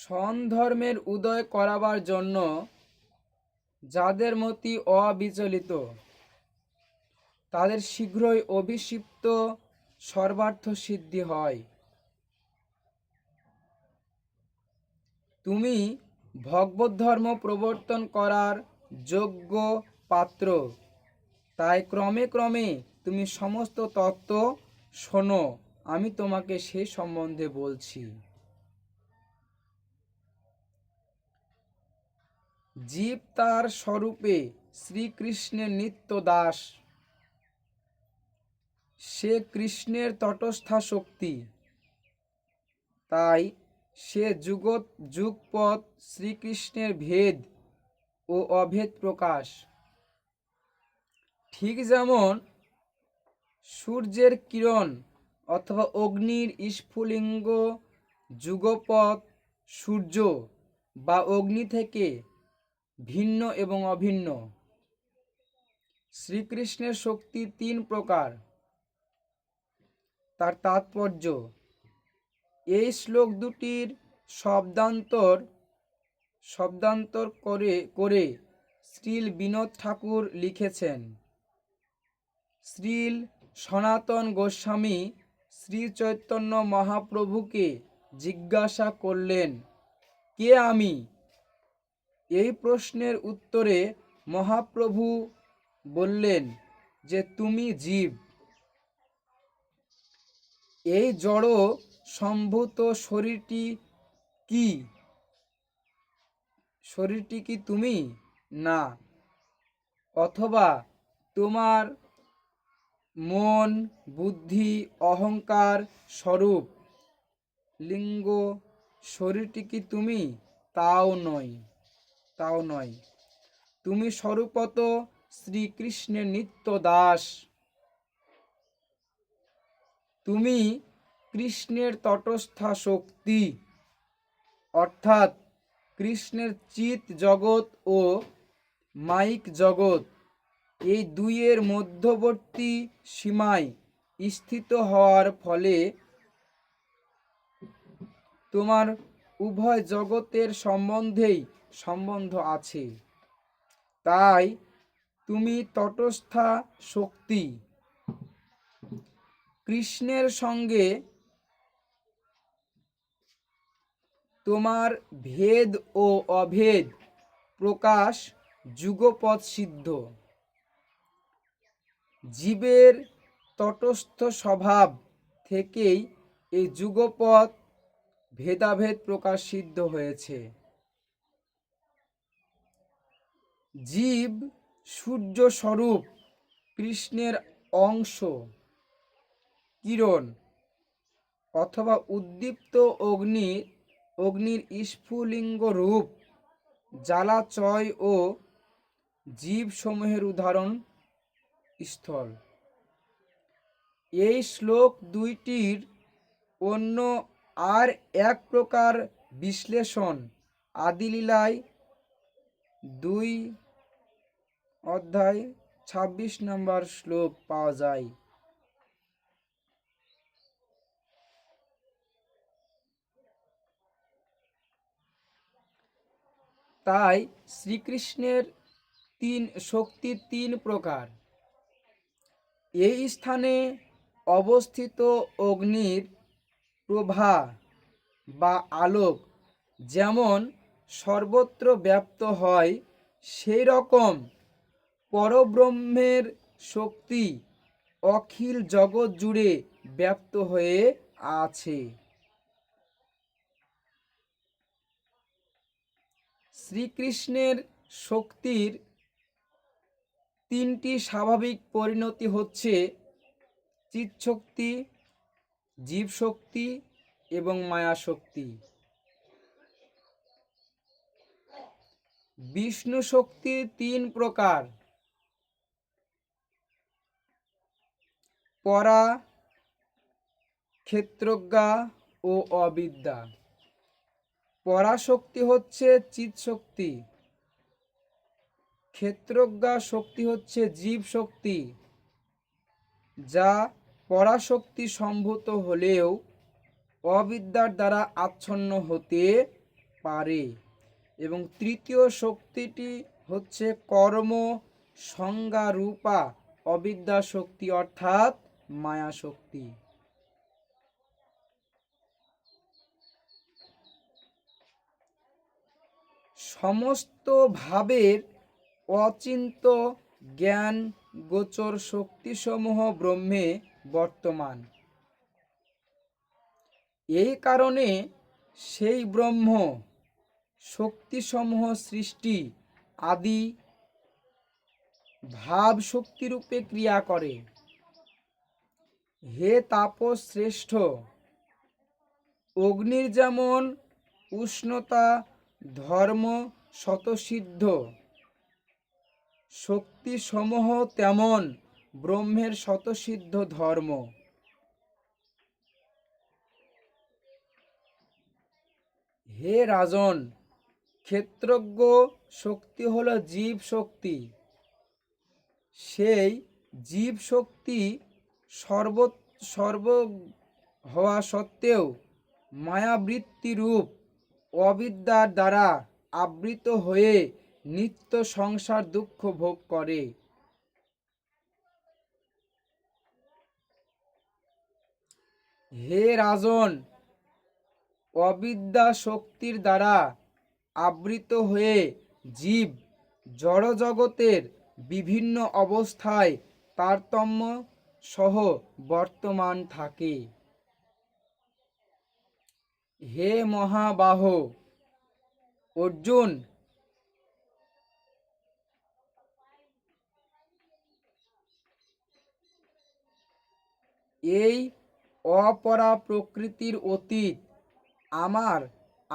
সন্ধর্মের উদয় করাবার জন্য যাদের মতি অবিচলিত, তাদের শীঘ্রই অভিষিপ্ত সর্বার্থ সিদ্ধি হয়। তুমি ভগবত ধর্ম প্রবর্তন করার যোগ্য পাত্র, তাই ক্রমে ক্রমে তুমি সমস্ত তত্ত্ব শোনো, আমি তোমাকে সে সম্বন্ধে বলছি। জীব তার স্বরূপে শ্রীকৃষ্ণের নিত্য দাস। সে কৃষ্ণের তটস্থা শক্তি। তাই সে যুগত যুগপৎ শ্রীকৃষ্ণের ভেদ ও অভেদ প্রকাশ। ঠিক যেমন সূর্যের কিরণ অথবা অগ্নির স্ফুলিঙ্গ যুগপৎ সূর্য বা অগ্নি থেকে ভিন্ন এবং অভিন্ন। শ্রীকৃষ্ণের শক্তি তিন প্রকার। তার তাৎপর্য, এই শ্লোক দুটির শব্দান্তর শব্দান্তর করে করে শ্রীল বিনোদ ঠাকুর লিখেছেন। শ্রীল সনাতন গোস্বামী শ্রী চৈতন্য মহাপ্রভুকে জিজ্ঞাসা করলেন, কে আমি? এই প্রশ্নের উত্তরে মহাপ্রভু বললেন যে, তুমি জীব। এই জড় সম্ভূত শরীরটি কি? শরীরটি কি তুমি? না। অথবা তোমার মন, বুদ্ধি, অহংকার স্বরূপ, লিঙ্গ, শরীরটি কি তুমি? তাও নয়। তাও নয়। তুমি স্বরূপত শ্রীকৃষ্ণের নিত্য দাস। তুমি কৃষ্ণের তটস্থা শক্তি। অর্থাৎ কৃষ্ণের চিত জগৎ ও মাইক জগৎ, এই দুইয়ের মধ্যবর্তী সীমায় স্থিত হওয়ার ফলে তোমার উভয় জগতের সম্বন্ধেই সম্বন্ধ আছে। তাই তুমি তটস্থা শক্তি। কৃষ্ণের সঙ্গে তোমার ভেদ ও অভেদ প্রকাশ যুগপৎ সিদ্ধ। জীবের তটস্থ স্বভাব থেকেই এই যুগপৎ ভেদাভেদ প্রকাশ সিদ্ধ হয়েছে। জীব সূর্য স্বরূপ, কৃষ্ণের অংশ, কিরণ, অথবা উদ্দীপ্ত অগ্নি, অগ্নির স্ফুলিঙ্গ রূপ, জ্বালাচয় ও জীবসমূহের উদাহরণ স্থল। এই শ্লোক দুইটির অন্য আর এক প্রকার বিশ্লেষণ আদিলীলায় দুই অধ্যায়, ছাব্বিশ নম্বর শ্লোক পাওয়া যায়। তাই শ্রীকৃষ্ণের তিন শক্তির তিন প্রকার। এই স্থানে অবস্থিত অগ্নির প্রভা বা আলোক যেমন সর্বত্র ব্যাপ্ত হয়, সেই রকম পরব্রহ্মের শক্তি অখিল জগৎ জুড়ে ব্যাপ্ত হয়ে আছে। শ্রীকৃষ্ণের শক্তির তিনটি স্বাভাবিক পরিণতি হচ্ছে চিৎশক্তি, জীবশক্তি এবং মায়াশক্তি। বিষ্ণু শক্তি তিন প্রকার। পরা, ক্ষেত্রজ্ঞা ও অবিদ্যা। পরাশক্তি হচ্ছে চিৎ শক্তি। ক্ষেত্রজ্ঞা শক্তি হচ্ছে জীব শক্তি, যা পরাশক্তি সম্ভূত হলেও অবিদ্যার দ্বারা আচ্ছন্ন হতে পারে। এবং তৃতীয় শক্তিটি হচ্ছে কর্ম সংজ্ঞা রূপা অবিদ্যা শক্তি অর্থাৎ মায়া শক্তি। সমস্ত ভাবের অচিন্ত জ্ঞান গোচর শক্তিসমূহ ব্রহ্মে বর্তমান। এই কারণে সেই ব্রহ্ম শক্তিসমূহ সৃষ্টি আদি ভাব শক্তিরূপে ক্রিয়া করে। হে তাপস শ্রেষ্ঠ, অগ্নির যেমন উষ্ণতা, ধর্ম শতসিদ্ধ শক্তিসমূহ তেমন ব্রহ্মের শতসিদ্ধ ধর্ম। হে রাজন ক্ষেত্রজ্ঞ শক্তি হলো জীব শক্তি। সেই জীব শক্তি সর্ব সর্ব হওয়া সত্ত্বেও মায়াবৃত্তি রূপ অবিদ্যার দ্বারা আবৃত হয়ে নিত্য সংসার দুঃখ ভোগ করে। হে রাজন, অবিদ্যা শক্তির দ্বারা আবৃত হয়ে জীব জড়জগতের বিভিন্ন অবস্থায় তারতম্য সহ বর্তমান থাকে। হে মহাবাহ, অর্জুন! এই অপরা প্রকৃতির অতীত আমার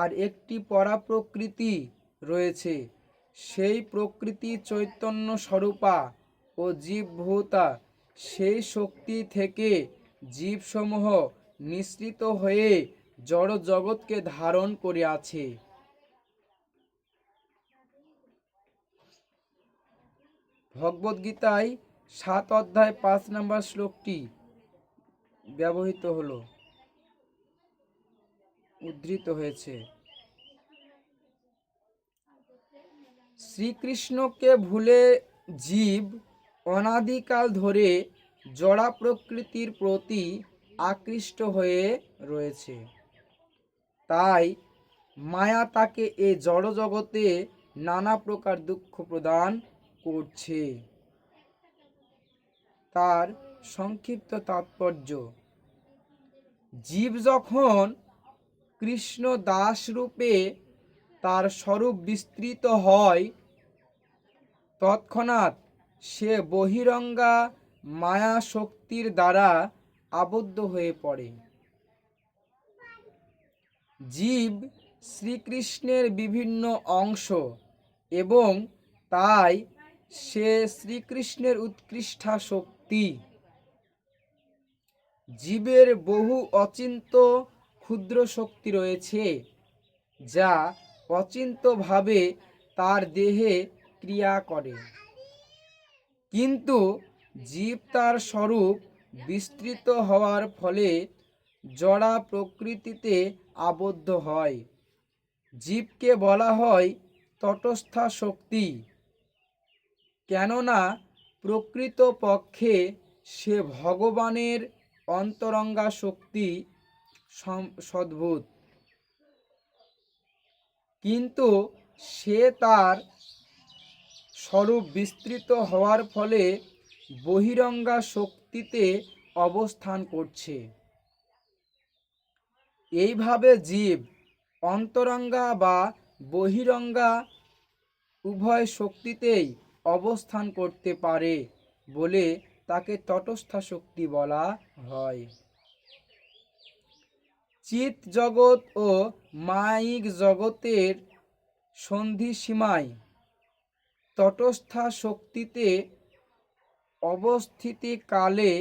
আর একটি পরা প্রকৃতি রয়েছে। সেই প্রকৃতি চৈতন্য স্বরূপা ও জীবভূতা, সেই শক্তি থেকে জীবসমূহ নিঃসৃত হয়ে জড় জগৎকে ধারণ করে আছে ভগবদ্গীতায় সাত অধ্যায় পাঁচ নম্বর শ্লোকটি ব্যবহৃত হলো। উদ্ধৃত হয়েছে। শ্রীকৃষ্ণকে ভুলে জীব অনাদিকাল ধরে জড়া প্রকৃতির প্রতি আকৃষ্ট হয়ে রয়েছে। তাই মায়া তাকে এ জড় জগতে নানা প্রকার দুঃখ প্রদান করছে। তার সংক্ষিপ্ত তাৎপর্য, জীব যখন কৃষ্ণ দাস রূপে তার স্বরূপ বিস্তৃত হয়। তৎক্ষণাৎ সে বহিরঙ্গা মায়া শক্তির দ্বারা আবদ্ধ হয়ে পড়ে। জীব শ্রীকৃষ্ণের বিভিন্ন অংশ এবং তাই সে শ্রীকৃষ্ণের উৎকৃষ্টা শক্তি। জীবের বহু অচিন্ত ক্ষুদ্র শক্তি রয়েছে, যা অচিন্তভাবে তার দেহে ক্রিয়া করে। কিন্তু জীব তার স্বরূপ বিস্তৃত হওয়ার ফলে জড়া প্রকৃতিতে আবদ্ধ হয়। জীবকে বলা হয় তটস্থা শক্তি। কেননা প্রকৃত পক্ষে সে ভগবানের অন্তরঙ্গা শক্তি সদ্ভূত। কিন্তু সে তার স্বরূপ বিস্তৃত হওয়ার ফলে বহিরঙ্গা শক্তিতে অবস্থান করছে। এইভাবে জীব, অন্তরঙ্গা বা বহিরঙ্গা উভয় শক্তিতেই অবস্থান করতে পারে বলে তাকে তটস্থা শক্তি বলা হয়। চিত জগৎ ও মায়িক জগতের সন্ধিসীমায় তটস্থা শক্তিতে অবস্থিতি কালে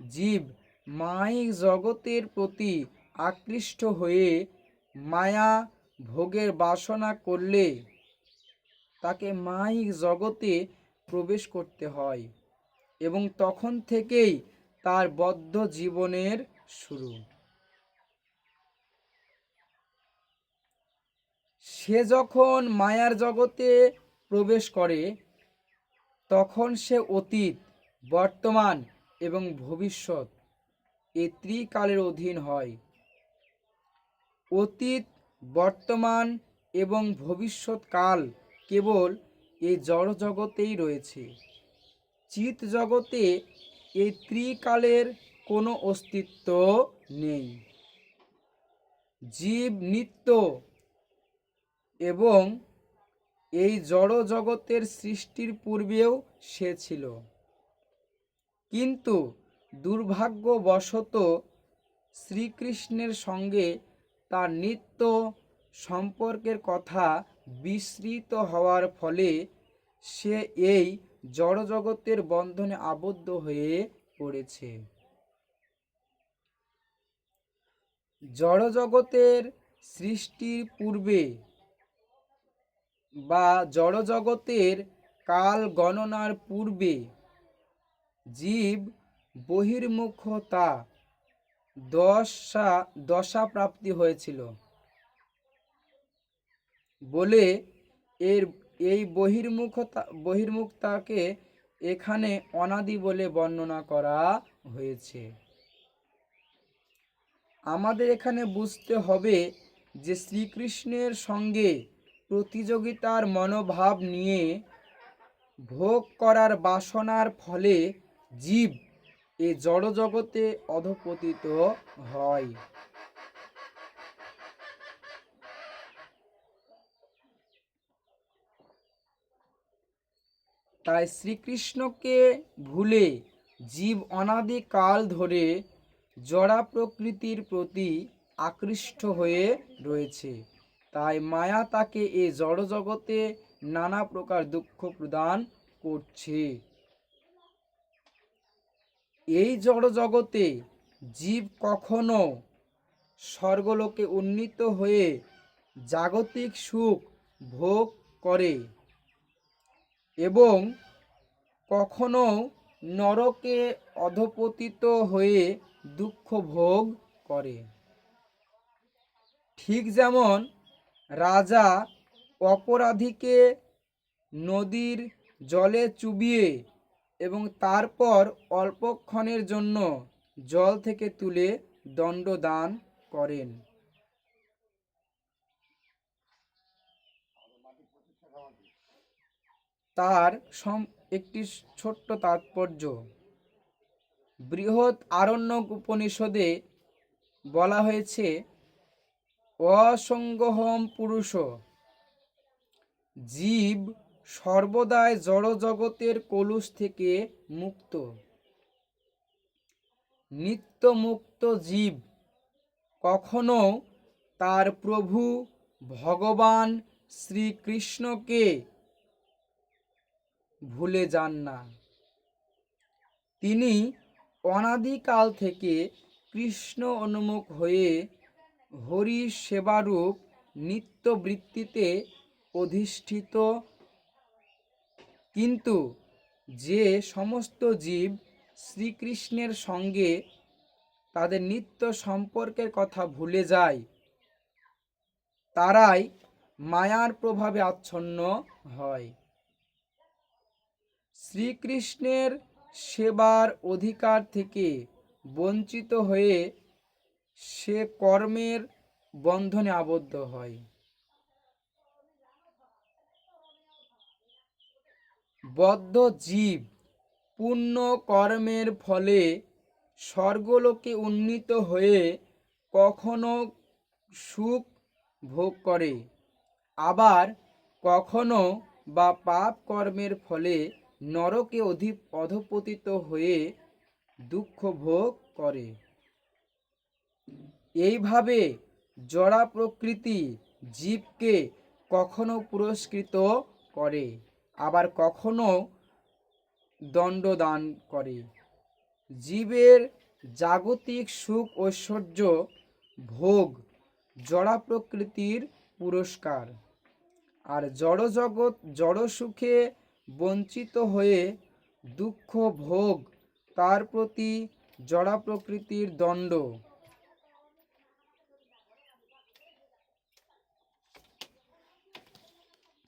জীব মায়িক জগতের প্রতি আকৃষ্ট হয়ে মায়া ভোগের বাসনা করলে তাকে মায়িক জগতে প্রবেশ করতে হয় এবং তখন থেকেই তার বদ্ধ জীবনের শুরু। সে যখন মায়ার জগতে প্রবেশ করে, তখন সে অতীত, বর্তমান এবং ভবিষ্যৎ এই ত্রিকালের অধীন হয়। অতীত, বর্তমান এবং ভবিষ্যৎ কাল কেবল এই জড় জগতেই রয়েছে। চিত জগতে এই ত্রিকালের কোনো অস্তিত্ব নেই। জীব নিত্য এবং এই জড় জগতের সৃষ্টির পূর্বেও সে ছিল। কিন্তু দুর্ভাগ্যবশত শ্রীকৃষ্ণের সঙ্গে তার নিত্য সম্পর্কের কথা বিস্মৃত হওয়ার ফলে সে এই জড়জগতের বন্ধনে আবদ্ধ হয়ে পড়েছে। জড়জগতের সৃষ্টির পূর্বে বা জড়জগতের কাল গণনার পূর্বে জীব বহির্মুখতা দশা দশা প্রাপ্তি হয়েছিল। বলে এর, এই বহির্মুখতা, বহির্মুখতাকে এখানে অনাদি বলে বর্ণনা করা হয়েছে। আমাদের এখানে বুঝতে হবে যে শ্রীকৃষ্ণের সঙ্গে প্রতিযোগিতার মনোভাব নিয়ে ভোগ করার বাসনার ফলে জীব এ জড়জগতে অধপতিত হয়। তাই শ্রীকৃষ্ণকে ভুলে জীব অনাদিকাল ধরে জড়া প্রকৃতির প্রতি আকৃষ্ট হয়ে রয়েছে। তাই মায়া তাকে এ জড়জগতে নানা প্রকার দুঃখ প্রদান করছে। এই জড়জগতে জীব কখনো স্বর্গলোকে উন্নীত হয়ে জাগতিক সুখ ভোগ করে এবং কখনো নরকে অধপতিত হয়ে দুঃখ ভোগ করে। ঠিক যেমন রাজা অপরাধীকে নদীর জলে চুবিয়ে এবং তারপর অল্পক্ষণের জন্য জল থেকে তুলে দণ্ডদান করেন। তার সম একটি ছোট্ট তাৎপর্য। বৃহৎ আরণ্যক উপনিষদে বলা হয়েছে অসঙ্গহম পুরুষ। জীব সর্বদাই জড়জগতের কলুষ থেকে মুক্ত। নিত্য মুক্ত জীব, কখনো তার প্রভু ভগবান শ্রীকৃষ্ণকে ভুলে যান না। তিনি অনাদিকাল থেকে কৃষ্ণ অনুমুখ হয়ে হরি সেবারূপ নিত্য বৃত্তিতে অধিষ্ঠিত। কিন্তু যে সমস্ত জীব শ্রীকৃষ্ণের সঙ্গে তাদের নিত্য সম্পর্কের কথা ভুলে যায়, তারাই মায়ার প্রভাবে আচ্ছন্ন হয়। শ্রীকৃষ্ণের সেবার অধিকার থেকে বঞ্চিত হয়ে সে কর্মের বন্ধনে আবদ্ধ হয়। বদ্ধ জীব পুণ্য কর্মের ফলে স্বর্গলোকে উন্নীত হয়ে কখনো সুখ ভোগ করে, আবার কখনো বা পাপ কর্মের ফলে নরকে অধি অধপতিত হয়ে দুঃখ ভোগ করে। এইভাবে জড়া প্রকৃতি জীবকে কখনো পুরস্কৃত করে, আবার কখনো দণ্ডদান করে। জীবের জাগতিক সুখ ঐশ্বর্য ভোগ জড়া প্রকৃতির পুরস্কার। আর জড়জগৎ জড় সুখে বঞ্চিত হয়ে দুঃখ ভোগ তার প্রতি জড়া প্রকৃতির দণ্ড।